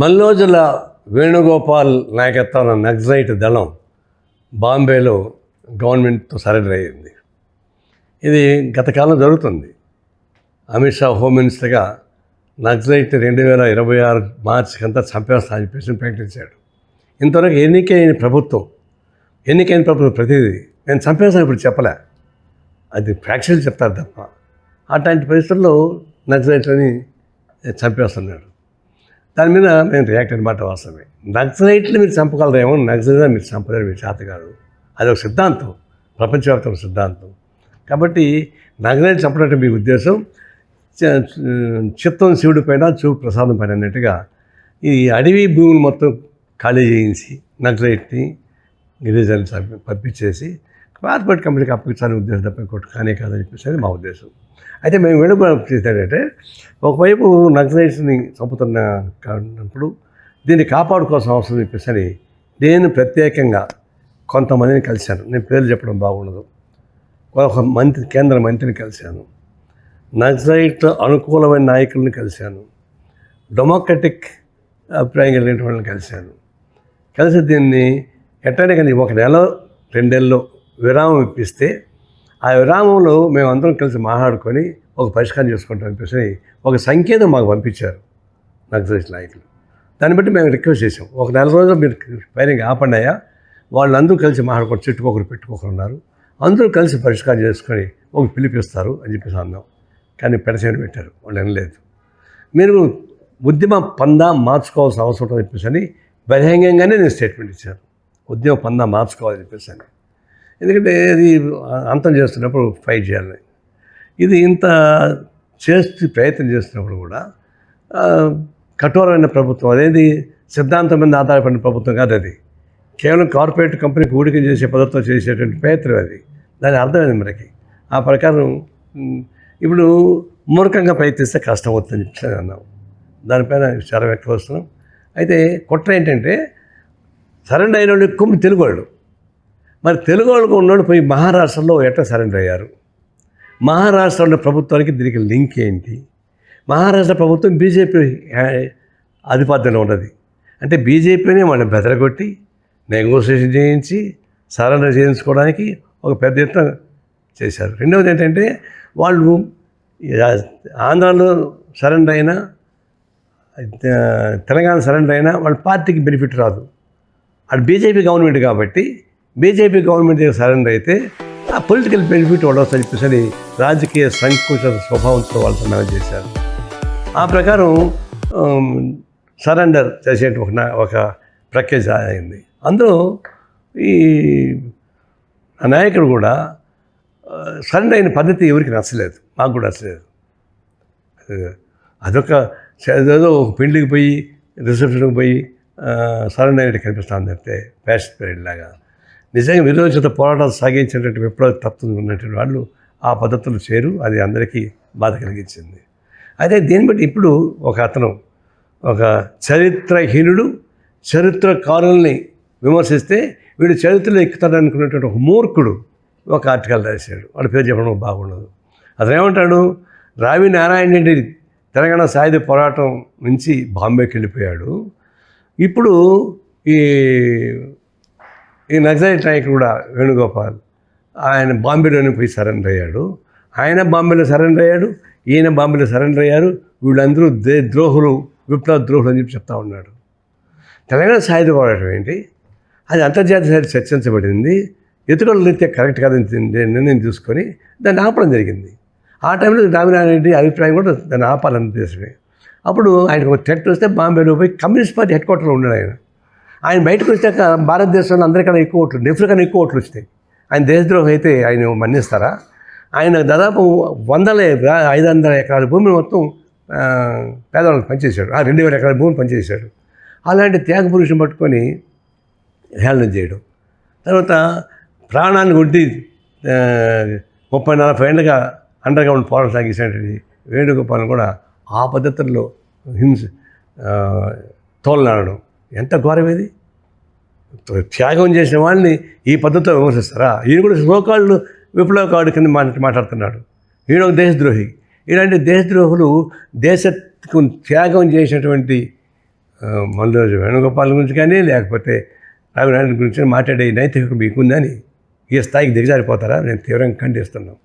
మల్లోజుల వేణుగోపాల్ నాయకత్వం నక్సైట్ దళం బాంబేలో గవర్నమెంట్తో సరెండర్ అయ్యింది. ఇది గతకాలం జరుగుతుంది. అమిత్ షా హోమ్ మినిస్టర్గా నక్సలైట్ రెండు వేల ఇరవై ఆరు మార్చికి అంతా చంపేస్తా అని చెప్పేసి ప్రకటించాడు. ఇంతవరకు ఎన్నికైన ప్రభుత్వం ఎన్నికైన ప్రభుత్వం ప్రతిదీ నేను చంపేస్తాను ఇప్పుడు చెప్పలే. అది ప్రేక్షకులు చెప్తారు తప్ప. అట్లాంటి పరిస్థితుల్లో నక్సలైట్లని చంపేస్తున్నాడు. దాని మీద నేను రియాక్ట్ అనమాట వాస్తవమే. నక్సలైట్లు మీరు చంపగలరేమో నక్సలైట్ మీరు చంపలేరు మీరు చేత కాదు అది ఒక సిద్ధాంతం ప్రపంచవ్యాప్తం సిద్ధాంతం. కాబట్టి నక్సలైట్ చంపడం మీ ఉద్దేశం చిత్తం శివుడి పైన చూపు ప్రసాదం పైన అన్నట్టుగా ఈ అడవి భూములు మొత్తం ఖాళీ చేయించి నక్సలైట్ని గిరిజనులు పంపించేసి కార్పొరేట్ కంపెనీకి అప్పగించాలని ఉద్దేశం తప్ప ఇంకోటి కానీ కాదని చెప్పేసి అది మా ఉద్దేశం. అయితే మేము వెనుక చేసేటంటే ఒకవైపు నక్సలైట్స్ని చంపుతున్న కానప్పుడు దీన్ని కాపాడుకోవాల్సిన అవసరం చెప్పేసి నేను ప్రత్యేకంగా కొంతమందిని కలిశాను. నేను పేర్లు చెప్పడం బాగుండదు. ఒక మంత్రి కేంద్ర మంత్రిని కలిశాను. నక్సలైట్ అనుకూలమైన నాయకులను కలిశాను. డెమోక్రటిక్ అభిప్రాయం కలిగిన వాళ్ళని కలిశాను. కలిసి దీన్ని ఎట్టనే కానీ ఒక నెల రెండేళ్ళు విరామం ఇప్పిస్తే ఆ విరామంలో మేము అందరం కలిసి మాట్లాడుకొని ఒక పరిష్కారం చేసుకుంటాం అనిపిస్తుంది ఒక సంకేతం మాకు పంపించారు నాకు తెలిసిన నాయకులు. దాన్ని బట్టి మేము రిక్వెస్ట్ చేసాం ఒక నెల రోజులు మీరు ఫైరింగ్ ఆపండియా వాళ్ళందరూ కలిసి మాట్లాడుకొని చుట్టుకొకరు పెట్టుకోకరు ఉన్నారు అందరూ కలిసి పరిష్కారం చేసుకొని ఒక పిలిపిస్తారు అని చెప్పేసి అన్నాం. కానీ పెడచేని పెట్టారు. వాళ్ళు వినలేదు. మీరు ఉద్యమ పందా మార్చుకోవాల్సిన అవసరం ఉంటుందని చెప్పేసి అని బహిరంగంగానే నేను స్టేట్మెంట్ ఇచ్చాను. ఉద్యమ పందా మార్చుకోవాలని చెప్పేసి అని. ఎందుకంటే అది అంతం చేస్తున్నప్పుడు ఫైట్ చేయాలి ఇది ఇంత చేస్తూ ప్రయత్నం చేస్తున్నప్పుడు కూడా కఠోరమైన ప్రభుత్వం అనేది సిద్ధాంతం మీద ఆధారపడిన ప్రభుత్వం కాదు అది. కేవలం కార్పొరేట్ కంపెనీకి ఊడిక చేసే పద్ధతితో చేసేటువంటి ప్రయత్నం అది. దాని అర్థమైంది మనకి? ఆ ప్రకారం ఇప్పుడు మూర్ఖంగా ప్రయత్నిస్తే కష్టం అవుతుందని అన్నాం దానిపైన విచారం ఎక్కువ వస్తున్నాం అయితే కుట్ర ఏంటంటే సరెండర్ అయిన వాళ్ళు ఎక్కువ తెలుగు వాళ్ళు. మరి తెలుగు వాళ్ళకు ఉన్నాడు పోయి మహారాష్ట్రలో ఎట్లా సరెండర్ అయ్యారు. మహారాష్ట్ర ఉన్న ప్రభుత్వానికి దీనికి లింక్ ఏంటి? మహారాష్ట్ర ప్రభుత్వం బీజేపీ ఆధిపత్యంలో ఉన్నది. అంటే బీజేపీని వాళ్ళని బెదరగొట్టి నెగోసియేషన్ చేయించి సరెండర్ చేయించుకోవడానికి ఒక పెద్ద ఎత్తున చేశారు. రెండవది ఏంటంటే వాళ్ళు ఆంధ్రాలో సరెండర్ అయినా తెలంగాణ సరెండర్ అయినా వాళ్ళ పార్టీకి బెనిఫిట్ రాదు. అది బీజేపీ గవర్నమెంట్ కాబట్టి బీజేపీ గవర్నమెంట్ దగ్గర సరెండర్ అయితే ఆ పొలిటికల్ బెనిఫిట్ ఉండవచ్చు అని చెప్పేసి అని రాజకీయ సంకుచిత స్వభావంతో వాళ్ళు మేనేజ్ చేశారు. ఆ ప్రకారం సరెండర్ చేసే ఒక నా- ఒక ప్రక్రియ అయింది అందులో ఈ ఆ నాయకుడు కూడా సరెండర్ అయిన పద్ధతి ఎవరికి నచ్చలేదు. మాకు కూడా నచ్చలేదు. అదొక ఏదో ఒక పెళ్ళికి పోయి రిసెప్షన్కి పోయి సరెండర్ అయినట్టు కనిపిస్తుంది అంటే ఫ్యాషన్ పీరియడ్ లాగా. నిజంగా విరోచిత పోరాటాలు సాగించినటువంటి విప్లవ తత్వం ఉన్నటువంటి వాళ్ళు ఆ పద్ధతులు చేరు అది అందరికీ బాధ కలిగించింది. అయితే దీన్ని బట్టి ఇప్పుడు ఒక అతను ఒక చరిత్రహీనుడు చరిత్రకారుల్ని విమర్శిస్తే వీడు చరిత్రలో ఎక్కుతాడు అనుకున్నటువంటి ఒక మూర్ఖుడు ఒక ఆర్టికల్ రాశాడు. వాడి పేరు చెప్పడం బాగుండదు. అతను ఏమంటాడు? రావి నారాయణ రెడ్డి తెలంగాణ సాయుధ పోరాటం నుంచి బాంబేకి వెళ్ళిపోయాడు. ఇప్పుడు ఈ ఈ నక్సలైట్ నాయకుడు కూడా వేణుగోపాల్. ఆయన బాంబేలోనే పోయి సరెండర్ అయ్యాడు. ఆయన బాంబేలో సరెండర్ అయ్యాడు. ఈయన బాంబేలో సరెండర్ అయ్యారు. వీళ్ళందరూ దే ద్రోహులు విప్లవ ద్రోహులు అని చెప్పి చెప్తా ఉన్నాడు. తెలంగాణ సాయుధ పోరాటం ఏంటి? అది అంతర్జాతీయ చర్చించబడింది. ఎత్తుగడల రీత్యా కరెక్ట్ కాదని నిర్ణయం తీసుకొని దాన్ని ఆపడం జరిగింది. ఆ టైంలో రామినారాయణ రెడ్డి అభిప్రాయం కూడా దాన్ని ఆపాలని ఉద్దేశమే. అప్పుడు ఆయనకు ఒక థ్రెట్ వస్తే బాంబేలో పోయి కమ్యూనిస్ట్ పార్టీ హెడ్ క్వార్టర్లో ఉన్నాడు ఆయన. ఆయన బయటకు వచ్చాక భారతదేశంలో అందరికన్నా ఎక్కువ ఓట్లు నెఫ్రీ కన్నా ఎక్కువ ఓట్లు వచ్చినాయి. ఆయన దేశద్రోహం అయితే ఆయన మన్నిస్తారా? ఆయన దాదాపు వందల ఐదు వందల ఎకరాల భూమిని మొత్తం పేదవాళ్ళకి పనిచేశాడు ఆ రెండు వేల ఎకరాల భూమిని పనిచేశాడు అలాంటి త్యాగ పురుషుని పట్టుకొని హేళన చేయడం. తర్వాత ప్రాణాన్ని కొట్టి ముప్పై నలభై ఏళ్ళుగా అండర్ గ్రౌండ్ పోరాటం సాగించినటువంటి వేణుగోపాలను కూడా ఆ పద్ధతుల్లో హింస తోలనాడడం. ఎంత ఘోరం ఇది? త్యాగం చేసిన వాళ్ళని ఈ పద్ధతిలో విమర్శిస్తారా? ఈయన కూడా శ్లోకాళ్ళు విప్లవకాడు కింద మాట్లాడుతున్నాడు. ఈయన ఒక దేశద్రోహి. ఇలాంటి దేశద్రోహులు దేశకు త్యాగం చేసినటువంటి మందోజు వేణుగోపాల్ గురించి కానీ లేకపోతే రావినారాయణ గురించి మాట్లాడే నైతిక మీకుందని ఈ స్థాయికి దిగజారిపోతారా? నేను తీవ్రంగా ఖండిస్తున్నాను.